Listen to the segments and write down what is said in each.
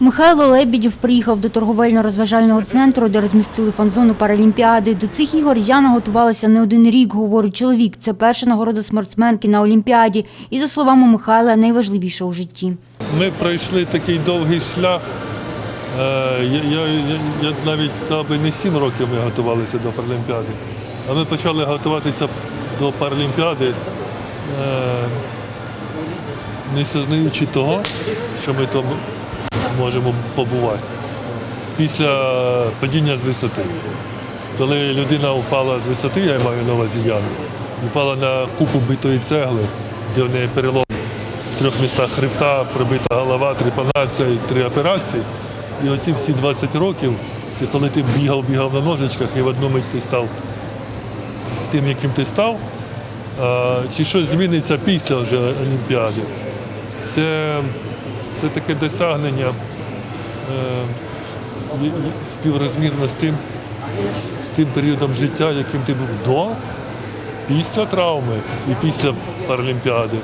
Михайло Лебідів приїхав до торговельно-розважального центру, де розмістили фан-зону Паралімпіади. До цих ігор Яна готувалася не один рік, говорить чоловік. Це перша нагорода спортсменки на Олімпіаді. І, за словами Михайла, найважливіша у житті. Ми пройшли такий довгий шлях. Е, Я, я, я, навіть би, не сім років ми готувалися до Паралімпіади. А ми почали готуватися до Паралімпіади, е, не сознаючи того, що ми там можемо побувати. Після падіння з висоти. Коли людина впала з висоти, я маю на увазі впала на купу битої цегли, де в неї перелом в трьох містах хребта, пробита голова, трепанація і три операції. І оці всі 20 років, це коли ти бігав, бігав на ножичках і в одну мить ти став тим, яким ти став. Чи щось зміниться після вже Олімпіади? Це, це таке досягнення співрозмірно з тим, з тим періодом життя, яким ти був до, після травми і після Паралімпіади.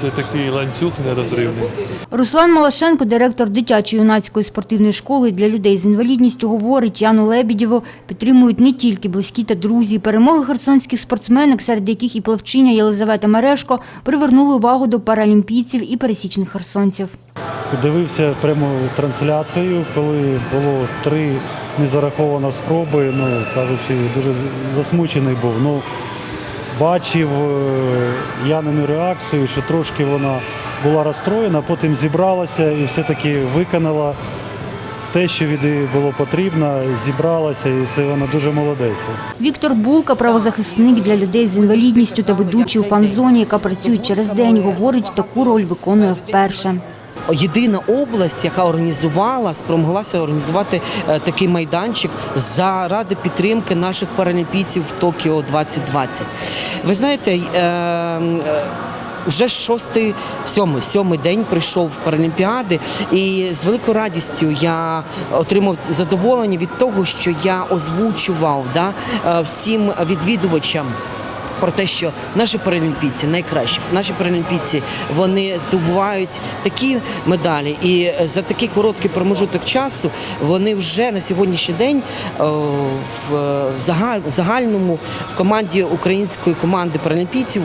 Це такий ланцюг нерозривний. Руслан Малашенко, директор дитячої юнацької спортивної школи для людей з інвалідністю, говорить, Яну Лебідєву підтримують не тільки близькі та друзі. Перемоги херсонських спортсменок, серед яких і плавчиня Єлизавета Мерешко, привернули увагу до паралімпійців і пересічних херсонців. Дивився пряму трансляцію, коли було три незараховані спроби. Ну кажучи, дуже засмучений був. Ну бачив е, Янину реакцію, що трошки вона була розстроєна, потім зібралася і все-таки виконала те, що від її було потрібно, зібралася, і це вона дуже молодець. Віктор Булка, правозахисник для людей з інвалідністю та ведучий у фан-зоні, яка працює через день, говорить, таку роль виконує вперше. Єдина область, яка організувала, спромоглася організувати е, такий майданчик заради підтримки наших паралімпійців в Токіо 2020. Ви знаєте, е, е, вже шостий, сьомий, сьомий день прийшов Паралімпіади, і з великою радістю я отримав задоволення від того, що я озвучував да, е, всім відвідувачам. Про те, що наші паралімпійці найкращі, наші паралімпійці вони здобувають такі медалі, і за такий короткий промежуток часу вони вже на сьогоднішній день е, в загаль- в загальному в команді української команди паралімпійців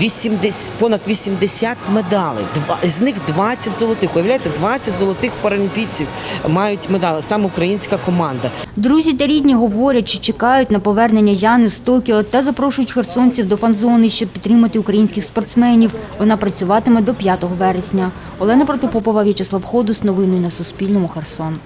80, понад 80 медалей. Два з них 20 золотих. Уявляєте, 20 золотих паралімпійців мають медалі. Саме українська команда. Друзі та рідні говорять, що чекають на повернення Яни з Токіо та запрошують херсонців до фан-зони, щоб підтримати українських спортсменів. Вона працюватиме до 5 вересня. Олена Протопопова, В'ячеслав Ходус. Новини на Суспільному. Херсон.